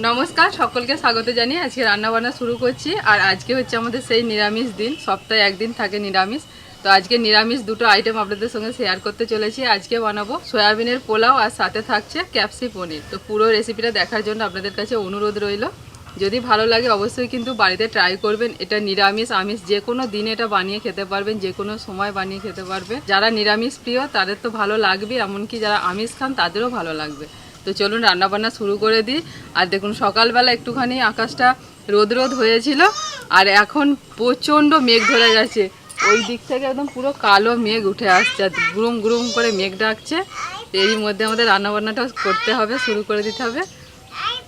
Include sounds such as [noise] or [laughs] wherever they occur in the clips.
নমস্কার, সকলকে স্বাগত জানিয়ে আজকে রান্না বান্না শুরু করছি। আর আজকে হচ্ছে আমাদের সেই নিরামিষ দিন, সপ্তাহে একদিন থাকে নিরামিষ। তো আজকে নিরামিষ দুটো আইটেম আপনাদের সঙ্গে শেয়ার করতে চলেছি। আজকে বানাবো সয়াবিনের পোলাও আর সাথে থাকছে ক্যাপসি পনির। তো পুরো রেসিপিটা দেখার জন্য আপনাদের কাছে অনুরোধ রইল। যদি ভালো লাগে অবশ্যই কিন্তু বাড়িতে ট্রাই করবেন। এটা নিরামিষ আমিষ, যে কোনো দিন এটা বানিয়ে খেতে পারবেন, যে কোনো সময় বানিয়ে খেতে পারবে যারা নিরামিষ প্রিয়, তাদের তো ভালো লাগবে। এমনকি যারা আমিষ খান, তাদেরও ভালো লাগবে। তো চলুন রান্নাবান্না শুরু করে দিই। আর দেখুন সকালবেলা একটুখানি আকাশটা রোদ রোদ হয়েছিল আর এখন প্রচণ্ড মেঘ ধরে গেছে। ওই দিক থেকে একদম পুরো কালো মেঘ উঠে আসছে আর গুরুম গুরুম করে মেঘ ডাকছে। এরই মধ্যে আমাদের রান্নাবান্নাটাও করতে হবে শুরু করে দিতে হবে।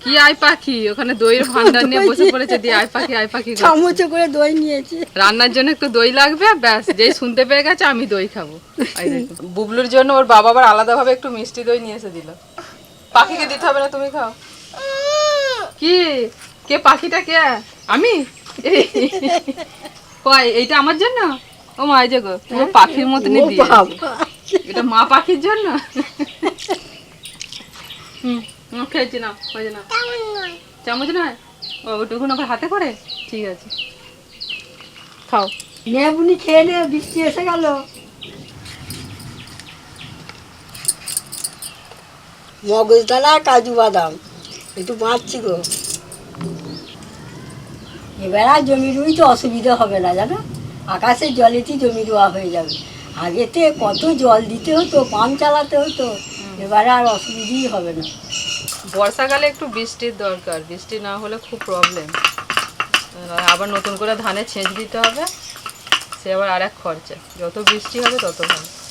কি আই পাখি? ওখানে দইয়ের ভান্ডার নিয়ে বসে পড়েছে দিয়ে আই পাখি আই পাখি চামচে করে দই নিয়েছি। রান্নার জন্য একটু দই লাগবে ব্যাস যেই শুনতে পেয়ে গেছে আমি দই খাব। বুবলুর জন্য ওর বাবা আবার আলাদাভাবে একটু মিষ্টি দই নিয়ে এসে দিল। পাখিকে দিতে হবে না তুমি খাও। কি? কে পাখিটা কে? আমি? কয় এইটা আমার জন্য? ও মা এই যে গো পুরো পাখির মতনই ও দিয়ে এটা মা পাখির জন্য? হুম হুম, খেয়েছি না হয়েছে না চামচ নয়? ও ওটুকুন আবার হাতে করে? ঠিক আছে। খাও। নেবুনি খেয়ে নে বৃষ্টি এসে গেল। মগজদানা কাজু বাদাম। একটু বাঁচছি গো। এবার আর জমি রুই তো অসুবিধা হবে না, জানো? আকাশের জলেতেই জমি রোয়া হয়ে যাবে। আগেতে কত জল দিতে হতো, পাম্প চালাতে হতো, এবারে আর অসুবিধেই হবে না। বর্ষাকালে একটু বৃষ্টির দরকার, বৃষ্টি না হলে খুব প্রবলেম আবার নতুন করে ধানে ছেঁচ দিতে হবে, সে আবার আর এক খরচা। যত বৃষ্টি হবে তত ভালো।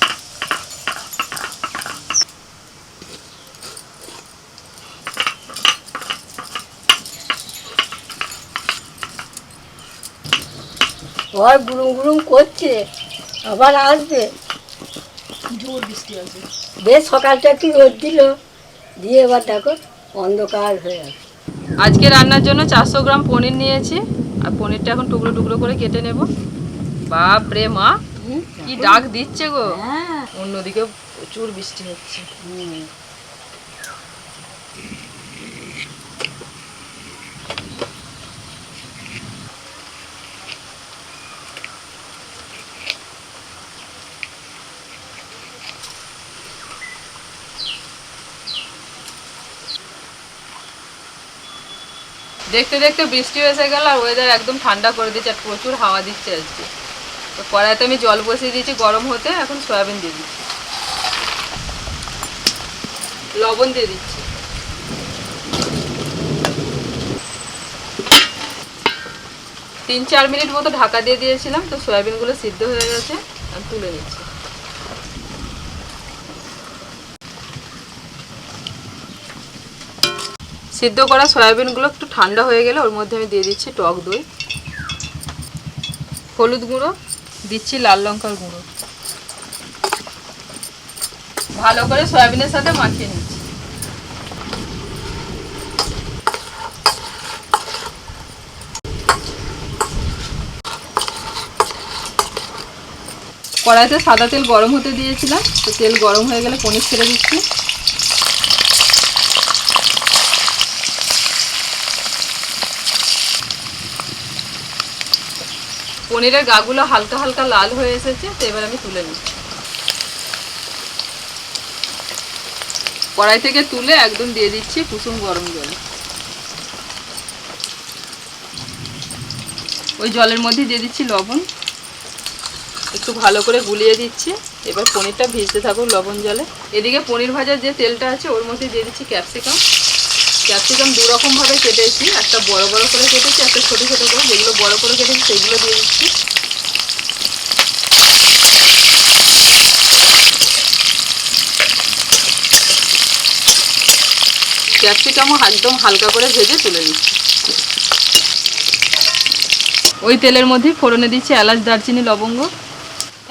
ওর গুরুম গুরুম করছে আবার আসবে। জোর বৃষ্টি আছে বেশ সকালটা একটু রোদ দিল দিয়ে এবার দেখো অন্ধকার হয়ে আছে। আজকে রান্নার জন্য চারশো গ্রাম পনির নিয়েছি আর পনিরটা এখন টুকরো টুকরো করে কেটে নেব। বাপ রে মা কি ডাক দিচ্ছে গো। হ্যাঁ। অন্যদিকে প্রচুর বৃষ্টি হচ্ছে। দেখতে দেখতে বৃষ্টি এসে গেল আর ওয়েদার একদম ঠান্ডা করে দিচ্ছে আর প্রচুর হাওয়া দিচ্ছে আজকে। তো কড়াইতে আমি জল বসিয়ে দিয়েছি গরম হতে, এখন সয়াবিন দিয়ে দিচ্ছি। লবণ দিয়ে দিচ্ছি। তিন চার মিনিট মতো ঢাকা দিয়ে দিয়েছিলাম, তো সয়াবিনগুলো সিদ্ধ হয়ে গেছে, আমি তুলে নিচ্ছি। সিদ্ধ করা সয়াবিনগুলো একটু ঠান্ডা হয়ে গেলে ওর মধ্যে আমি দিয়ে দিচ্ছি টক দই, হলুদ গুঁড়ো, দিচ্ছি লাল লঙ্কার গুঁড়ো। ভালো করে সয়াবিনের সাথে মাখিয়ে নিচ্ছি। কড়াইতে সাদা তেল গরম হতে দিয়েছিলাম, তো তেল গরম হয়ে গেলে পনির ছেড়ে দিচ্ছি। পনিরের গাগুলো হালকা হালকা লাল হয়ে এসেছে, তো এবার আমি তুলে নিচ্ছি। কড়াই থেকে তুলে একদম দিয়ে দিচ্ছি কুসুম গরম জল। ওই জলের মধ্যে দিয়ে দিচ্ছি লবণ। একটু ভালো করে গুলিয়ে দিচ্ছি। এবার পনিরটা ভিজতে থাকুক লবণ জলে। এদিকে পনির ভাজার যে তেলটা আছে, ওর মধ্যে দিয়ে দিচ্ছি ক্যাপসিকাম। ক্যাপসিকাম দু রকম ভাবে কেটেছি, একটা বড় বড় করে কেটেছি, একটা ছোট ছোট করে। যেগুলো বড় করে কেটেছি, সেগুলো দিয়ে দিচ্ছি। ক্যাপসিকামও একদম হালকা করে ভেজে তুলে নিচ্ছি। ওই তেলের মধ্যে ফোড়নে দিচ্ছি এলাচ, দারচিনি, লবঙ্গ,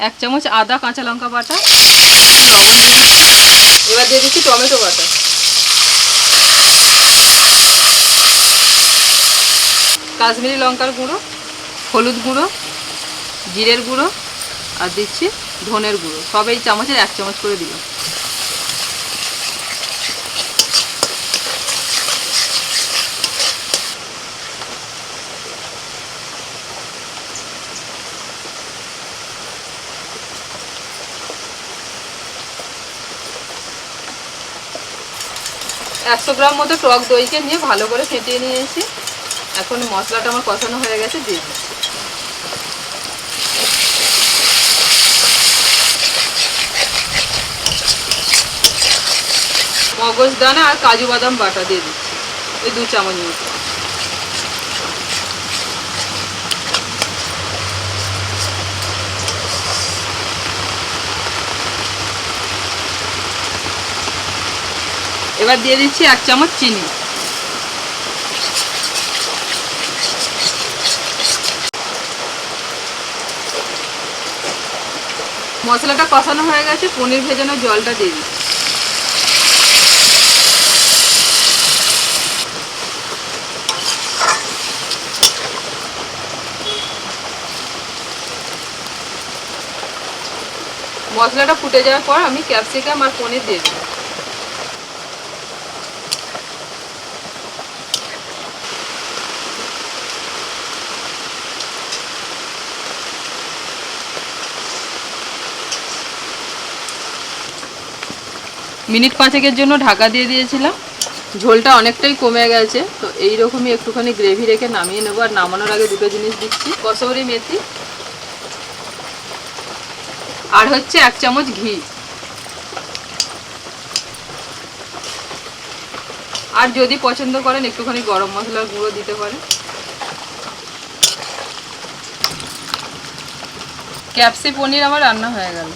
এক চামচ আদা, কাঁচা লঙ্কা বাটা, লবণ দিচ্ছি। এবার দিয়ে দিচ্ছি টমেটো বাটা। কাশ্মীরি লঙ্কার গুঁড়ো, হলুদ গুঁড়ো, জিরের গুঁড়ো, আর দিচ্ছি ধনের গুঁড়ো। সব এই চামচের এক চামচ করে দিল একশো গ্রাম মতো টক দইকে নিয়ে ভালো করে ফেটিয়ে নিয়েছি। এখন মশলাটা আমার কষানো হয়ে গেছে, দিয়ে দিচ্ছি। মগজ দানা আর কাজু বাদাম বাটা দিয়ে দিচ্ছি ওই দু চামচ মতো। এবার দিয়ে দিচ্ছি এক চামচ চিনি। মশলাটা কষানো হয়ে গেছে, পনির ভেজানো জলটা দিয়ে দিচ্ছি। মশলাটা ফুটে যাওয়ার পর আমি ক্যাপসিকাম আর পনির দিয়ে দিই মিনিট পাঁচেকের জন্য ঢাকা দিয়ে দিয়েছিলাম। ঝোলটা অনেকটাই কমে গেছে, তো এইরকমই একটুখানি গ্রেভি রেখে নামিয়ে নেব। আর নামানোর আগে দুটো জিনিস দিচ্ছি, কসৌরি মেথি আর হচ্ছে এক চামচ ঘি। আর যদি পছন্দ করেন, একটুখানি গরম মশলার গুঁড়ো দিতে পারেন। ক্যাপসি পনির আমার রান্না হয়ে গেল।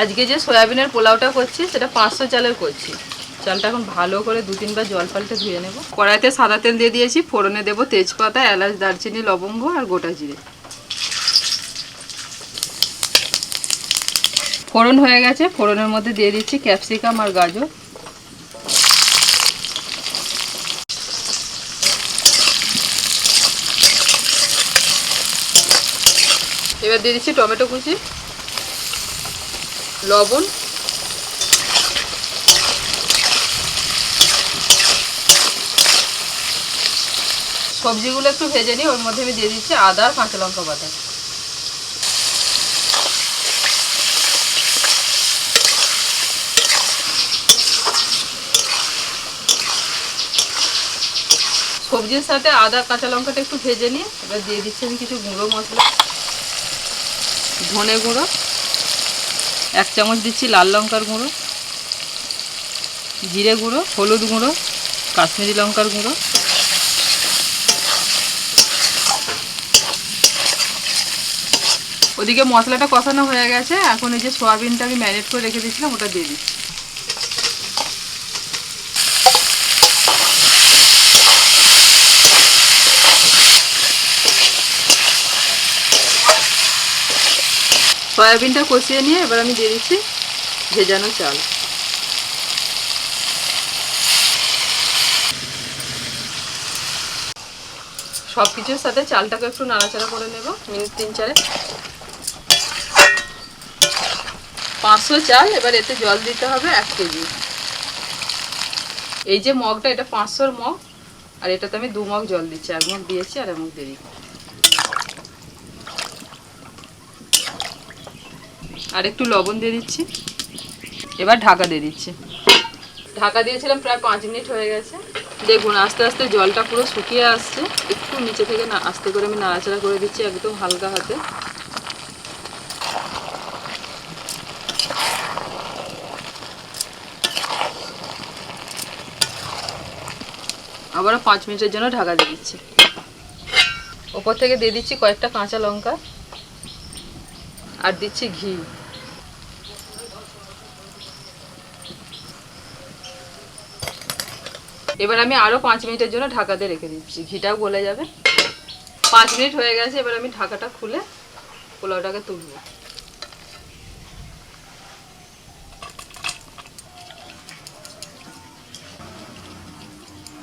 আজকে যে সয়াবিনের পোলাওটা করছি, সেটা পাঁচশো চালের করছি। চালটা এখন ভালো করে দু তিনবার জল পাল্টে ধুয়ে নেব। কড়াইতে সাদা তেল দিয়ে দিয়েছি, ফোড়নে দেবো তেজপাতা, এলাচ, দারচিনি, লবঙ্গ আর গোটা জিরে। ফোড়ন হয়ে গেছে, ফোড়নের মধ্যে দিয়ে দিচ্ছি ক্যাপসিকাম আর গাজর। এবার দিয়ে দিচ্ছি টমেটো কুচি। লবণ। সবজিগুলো একটু ভেজে নিই, ওর মধ্যে আমি দিয়ে দিচ্ছি আদা আর কাঁচা লঙ্কা বাটা। সবজির সাথে আদা কাঁচা লঙ্কাটা একটু ভেজে নিয়ে এবার দিয়ে দিচ্ছি আমি কিছু গুঁড়ো মশলা। ধনে গুঁড়ো। এক চামচ দিচ্ছি লাল লঙ্কার গুঁড়ো, জিরে গুঁড়ো, হলুদ গুঁড়ো, কাশ্মীরি লঙ্কার গুঁড়ো। ওদিকে মশলাটা কষানো হয়ে গেছে, এখন এই যে সোয়াবিনটা আমি ম্যারিনেট করে রেখে দিয়েছিলাম, ওটা দিয়ে দিচ্ছি। সয়াবিনটা কষিয়ে নিয়ে এবার আমি দিয়ে দিচ্ছি ভেজানো চাল। সব কিছুর সাথে চালটাকে একটু নাড়াচাড়া করে নেব, মিনিট তিন চারে পাঁচশো চাল, এবার এতে জল দিতে হবে এক কেজি। এই যে মগটা, এটা পাঁচশোর মগ, আর এটাতে আমি দু মগ জল দিচ্ছি, এক মগ দিয়েছি আর এক মগ দিয়ে দিচ্ছি। আর একটু লবণ দিয়ে দিচ্ছি। এবার ঢাকা দিয়ে দিচ্ছি। ঢাকা দিয়েছিলাম প্রায় পাঁচ মিনিট হয়ে গেছে। দেখুন, আস্তে আস্তে জলটা পুরো শুকিয়ে আসছে। একটু নিচে থেকে না, আস্তে করে আমি নাড়াচাড়া করে দিচ্ছি একদম হালকা হাতে। আবারও পাঁচ মিনিটের জন্য ঢাকা দিয়ে দিচ্ছি। ওপর থেকে দিয়ে দিচ্ছি কয়েকটা কাঁচা লঙ্কা। আর দিচ্ছি ঘি। এবার আমি আরও পাঁচ মিনিটের জন্য ঢাকাতে রেখে দিচ্ছি। ঘিটাও গলে যাবে। পাঁচ মিনিট হয়ে গেছে, এবার আমি ঢাকাটা খুলে পোলাওটাকে তুলবো।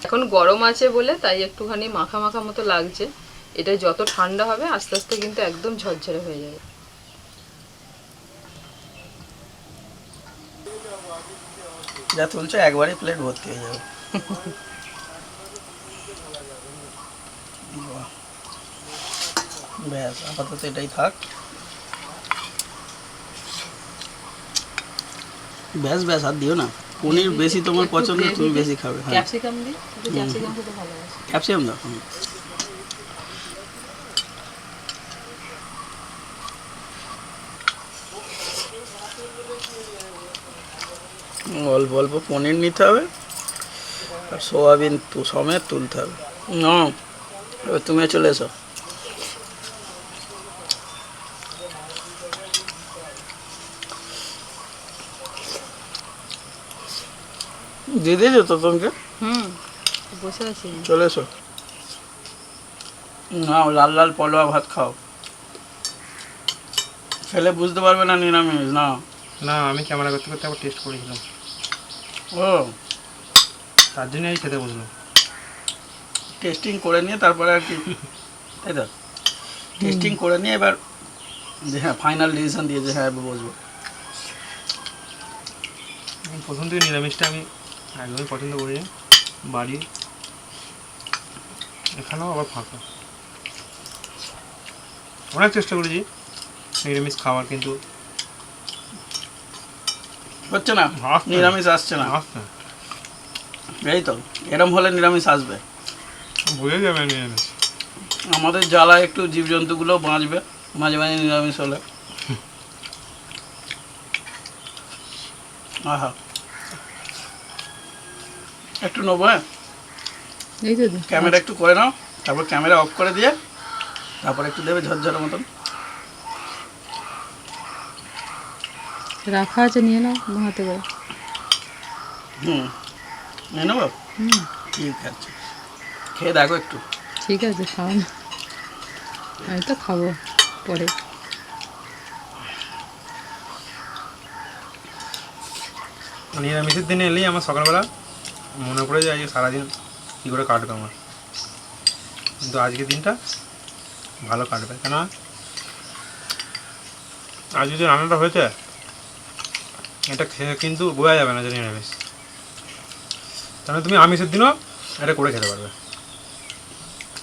এখন গরম আছে বলে তাই একটুখানি মাখা মাখা মতো লাগছে। এটা যত ঠান্ডা হবে, আস্তে আস্তে কিন্তু একদম ঝরঝরে হয়ে যাবে। যা তুলছো, একবারই প্লেট ভর্তি হয়ে যাবে। [laughs] ব্যাস আপাতত এটাই থাক। ব্যাস ব্যাস আর দিও না। পনির বেশি তোমার পছন্দ তুমি বেশি খাবে ক্যাপসিকাম দি দাও অল্প অল্প পনির নিতে হবে। আর সোয়াবিন তু সমেত তুলতে হবে। না এবার তুমি চলে এসো। দিয়ে দিয়েছ তো তোমাকে? হুম বসে আছি চলে এসো। না লাল লাল পলোয়া ভাত খাও। খেলে বুঝতে পারবে না নিরামিষ না? না আমি ক্যামেরা করতে করতে আবার টেস্ট করেছিলাম। ও। তার জন্য আমি খেতে বসলাম টেস্টিং করে নিয়ে তারপরে আর কি। তাই তো? টেস্টিং করে নিয়ে এবার যে হ্যাঁ ফাইনাল ডিসিশন দিয়ে যে হ্যাঁ বসবো। প্রথম থেকে নিরামিষটা আমি একদমই পছন্দ করি না। বাড়ি এখানেও আবার ফাঁকা। অনেক চেষ্টা করেছি নিরামিষ খাওয়ার কিন্তু হচ্ছে না। নিরামিষ আসছে না। আসছে না। এই তো এরম হলে নিরামিষ আসবে। বুঝে যাবে নিরামিষ। আমাদের জ্বালা একটু জীবজন্তুগুলো বাঁচবে মাঝে মাঝে নিরামিষ হলে। [laughs] আহা। একটু নেব হ্যাঁ? এই তো ক্যামেরা একটু করে নাও তারপর ক্যামেরা অফ করে দিয়ে তারপর একটু দেবে ঝরঝরের মতন। রাখা আছে নিয়ে নাও হাতে করে হুম। নেব? ঠিক আছে। খেয়ে দেখো একটু। ঠিক আছে খাও না। আমি তো খাব পরে। নিরামিষের দিনে এলেই আমার সকালবেলা মনে পড়ে যায় যে সারাদিন কী করে কাটবে আমার। কিন্তু আজকের দিনটা ভালো কাটবে। কেন আজ যে রান্নাটা হয়েছে এটা খেয়ে কিন্তু বোঝা যাবে না যে নিরামিষ। তাহলে তুমি আমিষের দিনও এটা করে খেতে পারবে।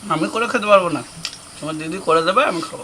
আমি করে খেতে পারব না। তোমার দিদি করে দেবে, আমি খাব।